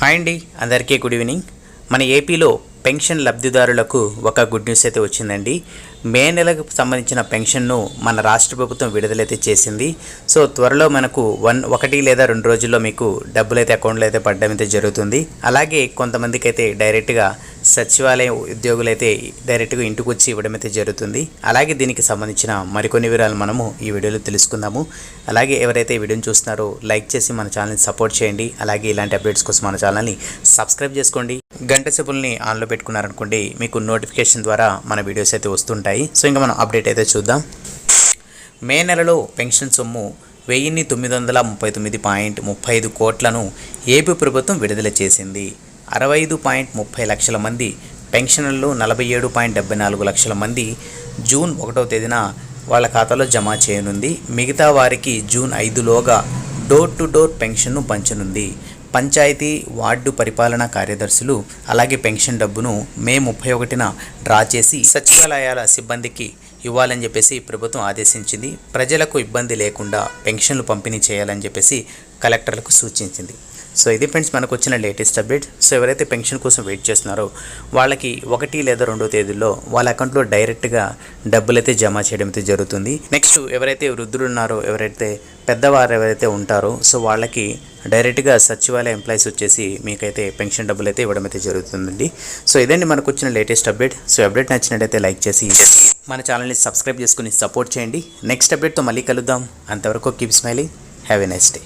Hi అండి అందరికీ good evening. మన ఏపీలో పెన్షన్ లబ్ధిదారులకు ఒక గుడ్ న్యూస్ అయితే వచ్చిందండి. మే నెలకు సంబంధించిన పెన్షన్ను మన రాష్ట్ర ప్రభుత్వం విడుదలైతే చేసింది. సో త్వరలో మనకు వన్ ఒకటి లేదా రెండు రోజుల్లో మీకు డబ్బులు అయితే అకౌంట్లో అయితే పడడం అయితే జరుగుతుంది. అలాగే కొంతమందికి అయితే డైరెక్ట్గా సచివాలయ ఉద్యోగులు అయితే డైరెక్ట్గా ఇంటికి వచ్చి ఇవ్వడం అయితే జరుగుతుంది. అలాగే దీనికి సంబంధించిన మరికొన్ని వివరాలు మనము ఈ వీడియోలో తెలుసుకుందాము. అలాగే ఎవరైతే ఈ వీడియోని చూస్తున్నారో లైక్ చేసి మన ఛానల్ని సపోర్ట్ చేయండి. అలాగే ఇలాంటి అప్డేట్స్ కోసం మన ఛానల్ని సబ్స్క్రైబ్ చేసుకోండి. గంట సెబుల్ని ఆన్లో పెట్టుకున్నారనుకోండి మీకు నోటిఫికేషన్ ద్వారా మన వీడియోస్ అయితే వస్తుంటాయి. సో ఇంకా మనం అప్డేట్ అయితే చూద్దాం. మే నెలలో పెన్షన్ సొమ్ము వెయ్యిన్ని తొమ్మిది వందల ముప్పై తొమ్మిది పాయింట్ ముప్పై ఐదు కోట్లను ఏపీ ప్రభుత్వం విడుదల చేసింది. అరవై ఐదు పాయింట్ ముప్పై లక్షల మంది పెన్షన్లు నలభై ఏడు పాయింట్ డెబ్బై నాలుగు లక్షల మంది జూన్ ఒకటో తేదీన వాళ్ళ ఖాతాలో జమ చేయనుంది. మిగతా వారికి జూన్ ఐదులోగా డోర్ టు డోర్ పెన్షన్ను పంచనుంది. పంచాయతీ వార్డు పరిపాలనా కార్యదర్శులు అలాగే పెన్షన్ డబ్బును మే ముప్పై ఒకటిన డ్రా చేసి సచివాలయాల సిబ్బందికి ఇవ్వాలని చెప్పేసి ప్రభుత్వం ఆదేశించింది. ప్రజలకు ఇబ్బంది లేకుండా పెన్షన్లు పంపిణీ చేయాలని చెప్పేసి కలెక్టర్లకు సూచించింది. సో ఇది ఫ్రెండ్స్ మనకు వచ్చిన లేటెస్ట్ అప్డేట్. సో ఎవరైతే పెన్షన్ కోసం వెయిట్ చేస్తున్నారో వాళ్ళకి ఒకటి లేదా రెండో తేదీలో వాళ్ళ అకౌంట్లో డైరెక్ట్గా డబ్బులు అయితే జమ చేయడం అయితే జరుగుతుంది. నెక్స్ట్ ఎవరైతే వృద్ధులు ఉన్నారో ఎవరైతే పెద్దవారు ఎవరైతే ఉంటారో సో వాళ్ళకి డైరెక్ట్గా సచివాలయ ఎంప్లాయీస్ వచ్చేసి మీకైతే పెన్షన్ డబ్బులు అయితే ఇవ్వడం అయితే జరుగుతుందండి. సో ఇదండి మనకు వచ్చిన లేటెస్ట్ అప్డేట్. సో అప్డేట్ నచ్చినట్టయితే లైక్ చేసి మన ఛానల్ని సబ్స్క్రైబ్ చేసుకుని సపోర్ట్ చేయండి. నెక్స్ట్ అప్డేట్తో మళ్ళీ కలుద్దాం. అంతవరకు keep smiling. Have a nice day.